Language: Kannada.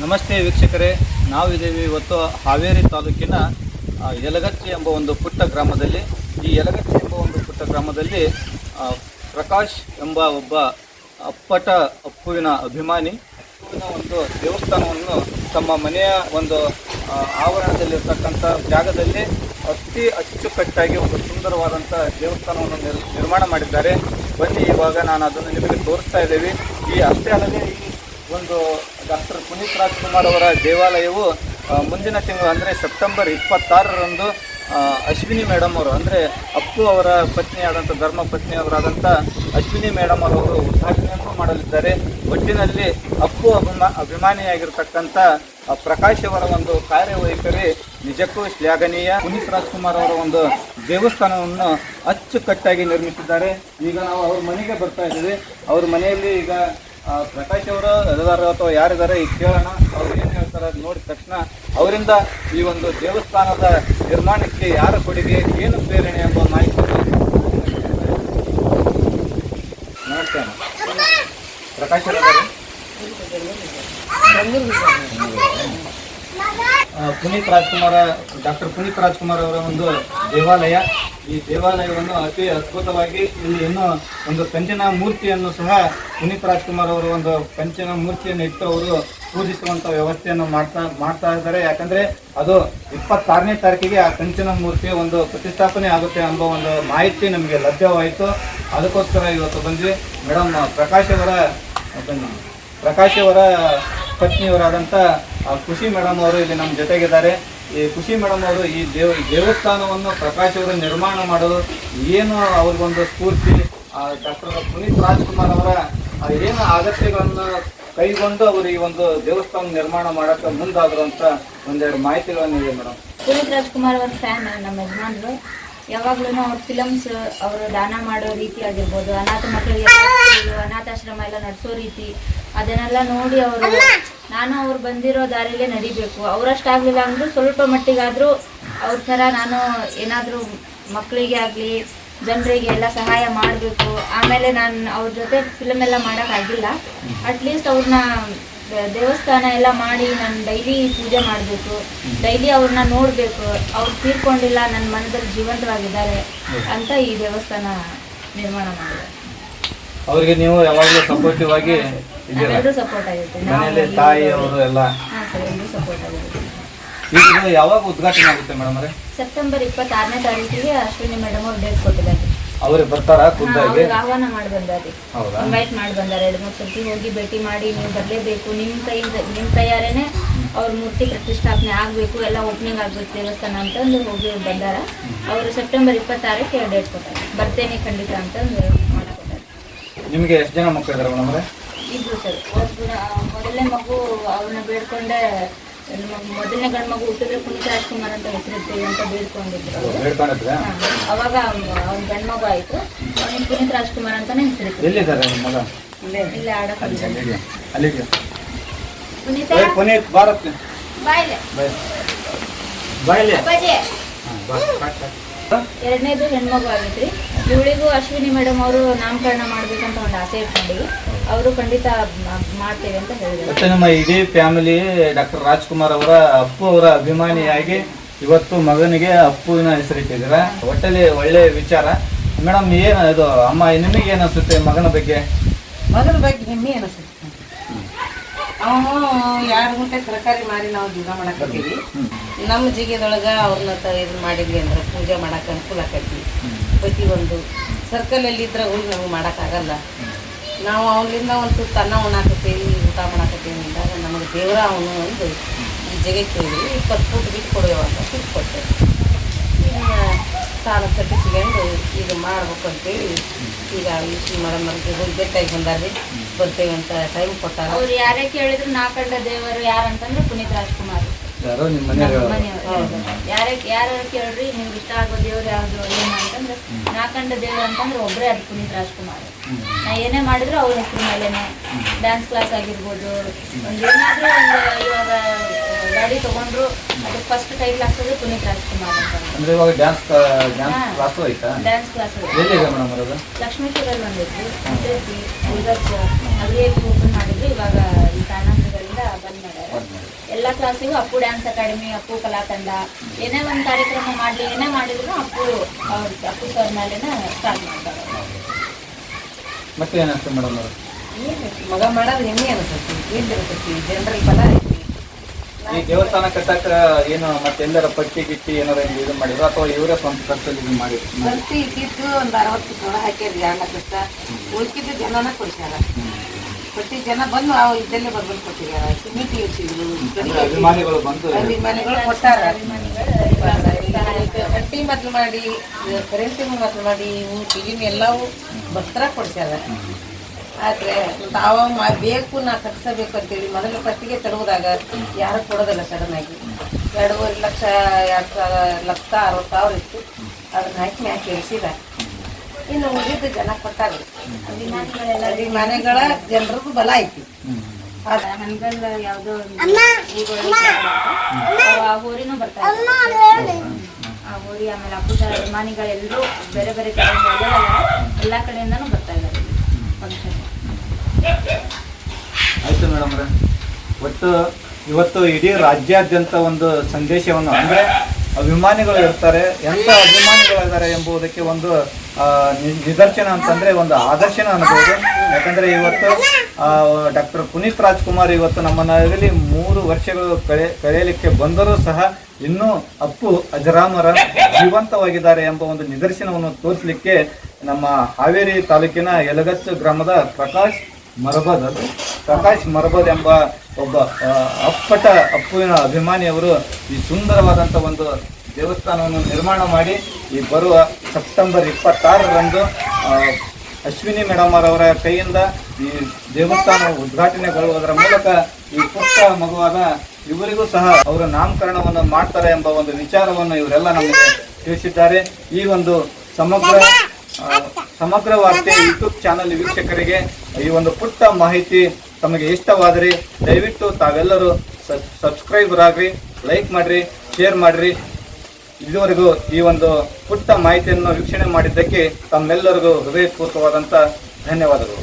ನಮಸ್ತೆ ವೀಕ್ಷಕರೇ, ನಾವಿದ್ದೇವೆ ಇವತ್ತು ಹಾವೇರಿ ತಾಲೂಕಿನ ಯಲಗಚ್ಚಿ ಎಂಬ ಒಂದು ಪುಟ್ಟ ಗ್ರಾಮದಲ್ಲಿ. ಈ ಯಲಗಚ್ಚಿ ಎಂಬ ಒಂದು ಪುಟ್ಟ ಗ್ರಾಮದಲ್ಲಿ ಪ್ರಕಾಶ್ ಎಂಬ ಒಬ್ಬ ಅಪ್ಪಟ ಅಪ್ಪುವಿನ ಅಭಿಮಾನಿ, ಅಪ್ಪುವಿನ ಒಂದು ದೇವಸ್ಥಾನವನ್ನು ತಮ್ಮ ಮನೆಯ ಒಂದು ಆವರಣದಲ್ಲಿರ್ತಕ್ಕಂಥ ಜಾಗದಲ್ಲಿ ಅತಿ ಅಚ್ಚುಕಟ್ಟಾಗಿ ಒಂದು ಸುಂದರವಾದಂಥ ದೇವಸ್ಥಾನವನ್ನು ನಿರ್ ನಿರ್ಮಾಣ ಮಾಡಿದ್ದಾರೆ. ಬನ್ನಿ, ಇವಾಗ ನಾನು ಅದನ್ನು ನಿಮಗೆ ತೋರಿಸ್ತಾ ಇದ್ದೀವಿ. ಈ, ಅಷ್ಟೇ ಅಲ್ಲದೆ ಈ ಒಂದು ಡಾಕ್ಟರ್ ಪುನೀತ್ ರಾಜ್ಕುಮಾರ್ ಅವರ ದೇವಾಲಯವು ಮುಂದಿನ ತಿಂಗಳು, ಅಂದರೆ ಸೆಪ್ಟೆಂಬರ್ ಇಪ್ಪತ್ತಾರರಂದು ಅಶ್ವಿನಿ ಮೇಡಮ್ ಅವರು, ಅಂದರೆ ಅಪ್ಪು ಅವರ ಪತ್ನಿಯಾದಂಥ ಧರ್ಮ ಪತ್ನಿಯವರಾದಂಥ ಅಶ್ವಿನಿ ಮೇಡಮ್ ಅವರು ಉದ್ಘಾಟನೆಯನ್ನು ಮಾಡಲಿದ್ದಾರೆ. ಒಟ್ಟಿನಲ್ಲಿ ಅಪ್ಪು ಅಭಿಮಾ ಅಭಿಮಾನಿಯಾಗಿರ್ತಕ್ಕಂಥ ಪ್ರಕಾಶ್ ಅವರ ಒಂದು ಕಾರ್ಯವೈಖರಿ ನಿಜಕ್ಕೂ ಶ್ಲಾಘನೀಯ. ಪುನೀತ್ ರಾಜ್ಕುಮಾರ್ ಅವರ ಒಂದು ದೇವಸ್ಥಾನವನ್ನು ಅಚ್ಚುಕಟ್ಟಾಗಿ ನಿರ್ಮಿಸಿದ್ದಾರೆ. ಈಗ ನಾವು ಅವ್ರ ಮನೆಗೆ ಬರ್ತಾ ಇದ್ದೀವಿ. ಅವ್ರ ಮನೆಯಲ್ಲಿ ಈಗ ಪ್ರಕಾಶ್ ಅವರು ಇದಾರ ಅಥವಾ ಯಾರಿದ್ದಾರೆ ಈಗ ಕೇಳೋಣ. ಅವ್ರು ಏನು ಹೇಳ್ತಾರೆ ನೋಡಿದ ತಕ್ಷಣ, ಅವರಿಂದ ಈ ಒಂದು ದೇವಸ್ಥಾನದ ನಿರ್ಮಾಣಕ್ಕೆ ಯಾರ ಕೊಡುಗೆ, ಏನು ಪ್ರೇರಣೆ ಎಂಬ ಮಾಹಿತಿ ನಮಸ್ತೆ ಪ್ರಕಾಶ್ ಪುನೀತ್ ರಾಜ್ಕುಮಾರ, ಡಾಕ್ಟರ್ ಪುನೀತ್ ರಾಜ್ಕುಮಾರ್ ಅವರ ಒಂದು ದೇವಾಲಯ. ಈ ದೇವಾಲಯವನ್ನು ಅತಿ ಅದ್ಭುತವಾಗಿ ಇಲ್ಲಿ ಇನ್ನೂ ಒಂದು ಕಂಚಿನ ಮೂರ್ತಿಯನ್ನು ಸಹ ಪುನೀತ್ ರಾಜ್ಕುಮಾರ್ ಅವರು ಒಂದು ಕಂಚಿನ ಮೂರ್ತಿಯನ್ನು ಇಟ್ಟು ಅವರು ಪೂಜಿಸುವಂತ ವ್ಯವಸ್ಥೆಯನ್ನು ಮಾಡ್ತಾ ಮಾಡ್ತಾ ಇದ್ದಾರೆ. ಯಾಕಂದ್ರೆ ಅದು ಇಪ್ಪತ್ತಾರನೇ ತಾರೀಕಿಗೆ ಆ ಕಂಚಿನ ಮೂರ್ತಿ ಒಂದು ಪ್ರತಿಷ್ಠಾಪನೆ ಆಗುತ್ತೆ ಎಂಬ ಒಂದು ಮಾಹಿತಿ ನಮಗೆ ಲಭ್ಯವಾಯಿತು. ಅದಕ್ಕೋಸ್ಕರ ಇವತ್ತು ಬಂದ್ವಿ. ಮೇಡಮ್, ಪ್ರಕಾಶ್ ಅವರ ಪ್ರಕಾಶ್ ಅವರ ಪತ್ನಿಯವರಾದಂಥ ಖುಷಿ ಮೇಡಮ್ ಅವರು ಇಲ್ಲಿ ನಮ್ಮ ಜೊತೆಗಿದ್ದಾರೆ. ಈ ಖುಷಿ ಮೇಡಮ್ ಅವರು ಈ ದೇವ ದೇವಸ್ಥಾನವನ್ನು ಪ್ರಕಾಶ್ ಅವರು ನಿರ್ಮಾಣ ಮಾಡೋದು ಏನು ಅವ್ರಿಗೊಂದು ಸ್ಫೂರ್ತಿ? ಡಾಕ್ಟರ್ ಪುನೀತ್ ರಾಜ್ಕುಮಾರ್ ಅವರ ಏನು ಅಗತ್ಯಗಳನ್ನು ಕೈಗೊಂಡು ಅವರು ಈ ಒಂದು ದೇವಸ್ಥಾನ ನಿರ್ಮಾಣ ಮಾಡೋಕ್ಕೆ ಮುಂದಾದ್ರು ಅಂತ ಒಂದೆರಡು ಮಾಹಿತಿಗಳನ್ನು ಇದೆ ಮೇಡಮ್ ಪುನೀತ್ ರಾಜ್ಕುಮಾರ್ ಅವರ ಫ್ಯಾನ್, ನಮ್ಮ ಯಜಮಾನ್ರು. ಯಾವಾಗ್ಲೂ ಅವ್ರ ಫಿಲಮ್ಸ್ ಅವರು ದಾನ ಮಾಡೋ ರೀತಿ ಆಗಿರ್ಬೋದು, ಅನಾಥ ಮಕ್ಕಳಿಗೆ ಅನಾಥಾಶ್ರಮ ಎಲ್ಲ ನಡೆಸೋ ರೀತಿ, ಅದನ್ನೆಲ್ಲ ನೋಡಿ ಅವರು ನಾನು ಅವ್ರು ಬಂದಿರೋ ದಾರಿಲೇ ನಡಿಬೇಕು. ಅವರಷ್ಟಾಗ್ಲಿಲ್ಲ ಅಂದರೂ ಸ್ವಲ್ಪ ಮಟ್ಟಿಗಾದ್ರೂ ಅವ್ರ ಥರ ನಾನು ಏನಾದರೂ ಮಕ್ಕಳಿಗೆ ಆಗಲಿ, ಜನರಿಗೆ ಎಲ್ಲ ಸಹಾಯ ಮಾಡಬೇಕು. ಆಮೇಲೆ ನಾನು ಅವ್ರ ಜೊತೆ ಫಿಲಮ್ ಎಲ್ಲ ಮಾಡೋಕ್ಕಾಗಿಲ್ಲ ಅಟ್ಲೀಸ್ಟ್ ಅವ್ರನ್ನ ದೇವಸ್ಥಾನ ಎಲ್ಲ ಮಾಡಿ ನಾನು ಡೈಲಿ ಪೂಜೆ ಮಾಡಬೇಕು. ಡೈಲಿ ಅವ್ರನ್ನ ನೋಡಬೇಕು. ಅವ್ರು ತೀರ್ಕೊಂಡಿಲ್ಲ ನನ್ನ ಮನದಲ್ಲಿ ಜೀವಂತವಾಗಿದ್ದಾರೆ ಅಂತ ಈ ದೇವಸ್ಥಾನ ನಿರ್ಮಾಣ ಮಾಡಿದೆ. ಅವರಿಗೆ ನೀವು ಯಾವಾಗಲೂ ಸಪೋರ್ಟಿವ್ ಆಗಿ ಸಪೋರ್ಟ್ ಆಗುತ್ತೆ. ಮನೆಯಲ್ಲಿ ತಾಯಿ ಅವರು ಎಲ್ಲ? ಹಾಂ ಸರ್ ಎಲ್ಲರೂ ಸಪೋರ್ಟ್ ಆಗುತ್ತೆ. ಈಗ ಇದು ಯಾವಾಗ ಉದ್ಘಾಟನೆ ಆಗುತ್ತೆ ಮೇಡಮ್ ಅವರೇ? ಸೆಪ್ಟೆಂಬರ್ ಇಪ್ಪತ್ತಾರನೇ ತಾರೀಕಿಗೆ ಅಶ್ವಿನಿ ಮೇಡಮ್ ಅವ್ರು ಡೇಟ್ ಕೊಟ್ಟಿದ್ದಾರೆ. ಅವ್ರಿಗೆ ಬರ್ತಾರ ಖುದ್ದಾಗಿ ಅವ್ರಿಗೆ ಆಹ್ವಾನ ಮಾಡಿ ಬಂದಾರೆ. ಹೌದಾ? ಇನ್ವೈಟ್ ಮಾಡಿ ಬಂದಾರೆ. ಎರಡು ಮೂರು ಸರ್ತಿ ಹೋಗಿ ಭೇಟಿ ಮಾಡಿ ನೀವು ಬರಲೇಬೇಕು. ನಿಮ್ಮ ಕೈಯಿಂದ ನಿಮ್ಮ ಕೈಯಾರೇನೆ ಅವ್ರ ಮೂರ್ತಿ ಪ್ರತಿಷ್ಠಾಪನೆ ಆಗಬೇಕು ಎಲ್ಲ ಓಪನಿಂಗ್ ಆಗಬೇಕು ದೇವಸ್ಥಾನ ಅಂತಂದು ಹೋಗಿ ಬಂದಾರ. ಅವರು ಸೆಪ್ಟೆಂಬರ್ ಇಪ್ಪತ್ತಾರಕ್ಕೆ ಡೇಟ್ ಕೊಟ್ಟಾರೆ. ಬರ್ತೇನೆ ಖಂಡಿತ ಅಂತಂದು ಮಾಡಿಕೊಟ್ಟಾರೆ. ನಿಮಗೆ ಎಷ್ಟು ಜನ ಮಕ್ಕಳು ಇದ್ದಾರೆ ಮೇಡಮ್ ಅವರೇ? ಇಬ್ರು ಸರ್. ಮೊದಲನೇ ಮಗು ಅವ್ರನ್ನ ಬೇಡ್ಕೊಂಡೆ ಮೊದಲನೇ ಗಂಡು ಮಗು ಹುಟ್ಟಿದ್ರೆ ಪುನೀತ್ ರಾಜ್ಕುಮಾರ್ ಅಂತ ಹೆಸರಿಡ್ತೀವಿ ಅಂತ ಬೇಡ್ಕೊಂಡಿದ್ರು ಹೇಳ್ಕೊಂಡಿದ್ರೆ ಅವಾಗ ಅವ್ನ ಗಂಡು ಮಗು ಆಯಿತು. ಅವನಿಗೆ ಪುನೀತ್ ರಾಜ್ಕುಮಾರ್ ಅಂತಾನೆ ಹೆಸರಿತ್ತು ಎಲ್ಲಿದ್ದಾರೆ ನಿಮ್ಮ ಮಗ? ಇಲ್ಲೇ ಆಡಕ್ಕೆ ಅಲ್ಲಿಗೆ ಅಲ್ಲಿಗೆ. ಪುನೀತ? ಪುನೀತ್ ಭಾರತ್ ಬಾಯ್ಲೆ. ಬಾಯ್ಲಿ. ಎರಡನೇದು ಹೆಣ್ಮಗು ಆಗೈತ್ರಿ. ಇವಳಿಗೂ ಅಶ್ವಿನಿ ಮೇಡಮ್ ಅವರು ನಾಮಕರಣ ಮಾಡ್ಬೇಕಂತ ಒಂದು ಆಸೆ ಇಟ್ಕೊಂಡಿವಿ. ಅವರು ಖಂಡಿತ ಮಾಡ್ತೇವೆ ಅಂತ ಹೇಳಿದ್ರು ಮತ್ತೆ ನಮ್ಮ ಇಡೀ ಫ್ಯಾಮಿಲಿ ಡಾಕ್ಟರ್ ರಾಜ್ಕುಮಾರ್ ಅವರ ಅಪ್ಪು ಅವರ ಅಭಿಮಾನಿಯಾಗಿ ಇವತ್ತು ಮಗನಿಗೆ ಅಪ್ಪುವಿನ ಹೆಸರಿಟ್ಟಿದ್ದೀರ? ಒಟ್ಟಲ್ಲಿ ಒಳ್ಳೆ ವಿಚಾರ. ಮೇಡಮ್ ಏನು ಇದು ಅಮ್ಮ ನಿಮಗೆ ಏನು ಅನಿಸುತ್ತೆ ಮಗನ ಬಗ್ಗೆ? ಮಗನ ಬಗ್ಗೆ ಹೆಮ್ಮೆ ಅನಿಸುತ್ತೆ? ಅವನು ಎರಡು ಗುಂಟೆ ತರಕಾರಿ ಮಾರಿ ನಾವು ಜೀವನ ಮಾಡಕತ್ತೀವಿ. ನಮ್ಮ ಜಿಗೆದೊಳಗ ಅವ್ರನ್ನ ಇದು ಇದನ್ನ ಮಾಡಿದ್ವಿ ಅಂದ್ರೆ ಪೂಜೆ ಮಾಡಕ್ಕೆ ಅನುಕೂಲ ಆಕೈತಿ. ಪ್ರತಿಯೊಂದು ಸರ್ಕಲಲ್ಲಿ ಇದ್ರೆ ಹೋಗಿ ನಮ್ಗೆ ಮಾಡೋಕ್ಕಾಗಲ್ಲ ನಾವು ಅವನಿಂದ ಒಂದು ತುತ್ತು ಅನ್ನ ಉಣ್ಣಾಕತ್ತೀವಿ ಊಟ ಮಾಡಾಕತ್ತೀವಿ ಅಂದಾಗ ನಮಗೆ ದೇವರ ಅವನು ಒಂದು ಈ ಜಗಕ್ಕೆ ಕೇಳಿದ್ವಿ ಇಪ್ಪತ್ತು ಫುಟ್ ಬಿಟ್ಟು ಕೊಡುವ ಅಂತ ಬಿಟ್ಟು ಕೊಟ್ಟೆ ಸಾಲ ಕಟ್ಟಿಸ್ಕೊಂಡು ಈಗ ಮಾಡ್ಬೇಕು ಅಂತೇಳಿ ಈಗ ಇಷ್ಟು ಮೇಡಮ್ ಅವ್ರಿಗೆ ಹೋಗಿ ಭೇಟಿಯಾಗಿ ಬಂದಾರ್ರಿ ಬರ್ತೇವೆ ಅಂತ ಟೈಮ್ ಕೊಟ್ಟಾರ. ಅವ್ರು ಯಾರೇ ಕೇಳಿದ್ರು ನಾ ಕಂಡ ದೇವರು ಯಾರಂತಂದ್ರೆ ಪುನೀತ್ ರಾಜ್ಕುಮಾರ್. ಯಾರೋ ಯಾರೇ ಯಾರು ಕೇಳ್ರಿ ನಿಮ್ಗೆ ಇಷ್ಟ ಆಗೋ ದೇವ್ರು ಯಾವ್ದು ಏನು ಅಂತಂದ್ರೆ ನಾ ಕಂಡ ದೇವ್ರು ಅಂತಂದ್ರೆ ಒಬ್ಬರೇ ಅದು ಪುನೀತ್ ರಾಜ್ಕುಮಾರ್. ನಾ ಏನೇ ಮಾಡಿದ್ರು ಅವ್ರ ಹೆಸರು ಮೇಲೆನೆ. ಡ್ಯಾನ್ಸ್ ಕ್ಲಾಸ್ ಆಗಿರ್ಬೋದು. ಒಂದು ಏನಾದರೂ ಒಂದು ಇವಾಗ ಗಾಡಿ ತಗೊಂಡ್ರು ಅದು ಫಸ್ಟ್ ಟೈಮ್ ಹಾಕ್ಸೋದು ಪುನೀತ್ ರಾಜ್ಕುಮಾರ್ ಅಂತ. ಅಂದ್ರೆ ಇವಾಗ ಡ್ಯಾನ್ಸ್ ಡ್ಯಾನ್ಸ್ ಕ್ಲಾಸು ಆಯ್ತಾ? ಡ್ಯಾನ್ಸ್ ಕ್ಲಾಸ್ ಎಲ್ಲಿದೆ ಮೇಡಮ್ ಅದು ಲಕ್ಷ್ಮೀಪುರಲ್ಲಿ ಬಂದಿತ್ತು ಅಂತೈತಿ ಉಳಿದಕ್ಕೆ ಅಲ್ಲಿ ಓಪನ್ ಮಾಡಿದ್ರು ಇವಾಗ ಈ ಕಾರಣಗಳಿಂದ ಬಂದ್ ಮಾಡ್ಯಾರ ಎಲ್ಲ ಕ್ಲಾಸಿಗೂ ಅಪ್ಪು ಡ್ಯಾನ್ಸ್ ಅಕಾಡೆಮಿ ಅಪ್ಪು ಕಲಾ ತಂಡ. ಏನೇ ಒಂದು ಕಾರ್ಯಕ್ರಮ ಮಾಡಲಿ ಏನೇ ಮಾಡಿದ್ರು ಅಪ್ಪು ಅವ್ರ ಅಪ್ಪು ಸರ್ ಮೇಲೆನ ಸ್ಟಾರ್ಟ್ ಮಾಡ್ತಾರೆ. ಮತ್ತೆ ಏನಾಗ್ತದೆ ಮೇಡಮ್ ಅವರು? ಮಗ ಮಾಡೋದು ಹೆಮ್ಮೆ ಅನಿಸ್ತೈತಿ. ಇರ್ತೈತಿ ಜನರಲ್ ಫಲ ಐತಿ. ಈ ದೇವಸ್ಥಾನ ಕಟ್ಟಕ ಏನು ಮತ್ತೆ ಎಲ್ಲರ ಪಟ್ಟಿ ಗಿಟ್ಟಿ ಏನಾರ ಇದು ಮಾಡಿದ್ರು? ಅಥವಾ ಇವರೇ ಸ್ವಂತ ಖರ್ಚಲ್ಲಿ ಇದು ಮಾಡಿದ್ರು ಬರ್ತಿ ಇದ್ದಿದ್ದು ಒಂದು ಅರವತ್ತು ಸಾವಿರ ಹಾಕಿದ್ರಿ ಎರಡು ಕಷ್ಟ. ಉಳ್ಕಿದ್ದು ಜನನ ಕೊಡ್ಸ್ಯಾರ. ಪ್ರತಿ ಜನ ಬಂದು ಆ ಇದ್ದಲ್ಲೇ ಬರ್ಬಂದು ಕೊಟ್ಟಿದ್ದಾರೆ. ಸಿಮಿಟಿ ಅಂದ್ರೆ ಅಭಿಮಾನಿಗಳು ಬಂದು ಅಭಿಮಾನಿಗಳು ಕೊಟ್ಟಾರ. ಕಟ್ಟಿ ಮೊದ್ಲು ಮಾಡಿ ಕರೆನ್ಸಿ ಮೊದ್ಲು ಮಾಡಿ ಇವು ಟಿವಿನ ಎಲ್ಲವೂ ಭಕ್ತರ ಕೊಡ್ಸ್ಯಾರ. ಆದ್ರೆ ತಾವ ಮ- ಬೇಕು ನಾ ಕಟ್ಸಬೇಕು ಅಂತೇಳಿ ಮೊದಲು ಕಟ್ಟಿಗೆ ತರುವುದಾಗ ಯಾರು ಕೊಡೋದಿಲ್ಲ ಸಡನ್ ಆಗಿ. ಎರಡೂವರೆ ಲಕ್ಷ ಎರಡು ಸಾವಿರ ಲಕ್ಷ ಅರವತ್ತು ಸಾವಿರ ಇತ್ತು. ಅದನ್ನ ಹಾಕಿ ಮ್ಯಾಕ್ ಇಳಿಸಿದ. ಇನ್ನು ಉಳಿದ ಜನ ಕೊಟ್ಟಾಗ ಅಲ್ಲಿ ಅಭಿಮಾನಿಗಳ ಜನರದ್ದು ಬಲ ಐತಿ. ಅದ ಹನಗಲ್ ಯಾವ್ದೋ ಊರಿನೂ ಬರ್ತಾ ಊರಿ ಆಮೇಲೆ ಸರ್ ಅಭಿಮಾನಿಗಳೆಲ್ಲರೂ ಬೇರೆ ಬೇರೆ ಕಡೆಯಿಂದ ಎಲ್ಲ ಕಡೆಯಿಂದನೂ ಬರ್ತಾ ಇದ್ದಾರೆ ಫಂಕ್ಷನ್ ಆಯ್ತು ಮೇಡಮ್ ಒಟ್ಟು ಇವತ್ತು ಇಡೀ ರಾಜ್ಯಾದ್ಯಂತ ಒಂದು ಸಂದೇಶವನ್ನು ಅಂದ್ರೆ ಅಭಿಮಾನಿಗಳು ಇರ್ತಾರೆ. ಎಂತ ಅಭಿಮಾನಿಗಳಿದ್ದಾರೆ ಎಂಬುದಕ್ಕೆ ಒಂದು ನಿದರ್ಶನ ಅಂತಂದ್ರೆ ಒಂದು ಆದರ್ಶನ ಅನ್ಬೋದು. ಯಾಕಂದ್ರೆ ಇವತ್ತು ಡಾಕ್ಟರ್ ಪುನೀತ್ ರಾಜ್ಕುಮಾರ್ ಇವತ್ತು ನಮ್ಮ ನಗರಲ್ಲಿ ಮೂರು ವರ್ಷಗಳು ಕಳೆ, ಕಳೆಯಲಿಕ್ಕೆ ಬಂದರೂ ಸಹ ಇನ್ನೂ ಅಪ್ಪು, ಅಜರಾಮರ ಜೀವಂತವಾಗಿದ್ದಾರೆ ಎಂಬ ಒಂದು ನಿದರ್ಶನವನ್ನು ತೋರಿಸಲಿಕ್ಕೆ ನಮ್ಮ ಹಾವೇರಿ ತಾಲೂಕಿನ ಯಲಗತ್ತು ಗ್ರಾಮದ ಪ್ರಕಾಶ್ ಮರಬದ್ ಅದು. ಪ್ರಕಾಶ್ ಮರಬದ್ ಎಂಬ ಒಬ್ಬ ಅಪ್ಪಟ ಅಪ್ಪುವಿನ ಅಭಿಮಾನಿಯವರು ಈ ಸುಂದರವಾದಂಥ ಒಂದು ದೇವಸ್ಥಾನವನ್ನು ನಿರ್ಮಾಣ ಮಾಡಿ ಈ ಬರುವ ಸೆಪ್ಟೆಂಬರ್ ಇಪ್ಪತ್ತಾರರಂದು ಅಶ್ವಿನಿ ಮೇಡಮ್ ಅವರ ಕೈಯಿಂದ ಈ ದೇವಸ್ಥಾನ ಉದ್ಘಾಟನೆಗೊಳ್ಳುವುದರ ಮೂಲಕ ಈ ಪುಟ್ಟ ಮಗುವಾದ ಇವರಿಗೂ ಸಹ ಅವರ ನಾಮಕರಣವನ್ನು ಮಾಡ್ತಾರೆ ಎಂಬ ಒಂದು ವಿಚಾರವನ್ನು ಇವರೆಲ್ಲ ನಮಗೆ ತಿಳಿಸಿದ್ದಾರೆ. ಈ ಒಂದು ಸಮಗ್ರ ಸಮಗ್ರ ವಾರ್ತೆ ಯೂಟ್ಯೂಬ್ ಚಾನಲ್ ವೀಕ್ಷಕರಿಗೆ ಈ ಒಂದು ಪುಟ್ಟ ಮಾಹಿತಿ ತಮಗೆ ಇಷ್ಟವಾದರೆ ದಯವಿಟ್ಟು ತಾವೆಲ್ಲರೂ ಸಬ್ಸ್ಕ್ರೈಬರ್ ಆಗ್ರಿ ಲೈಕ್ ಮಾಡ್ರಿ ಶೇರ್ ಮಾಡ್ರಿ. ಇದುವರೆಗೂ ಈ ಒಂದು ಪುಟ್ಟ ಮಾಹಿತಿಯನ್ನು ವೀಕ್ಷಣೆ ಮಾಡಿದ್ದಕ್ಕೆ ತಮ್ಮೆಲ್ಲರಿಗೂ ಹೃದಯಪೂರ್ವಕವಾದಂಥ ಧನ್ಯವಾದಗಳು.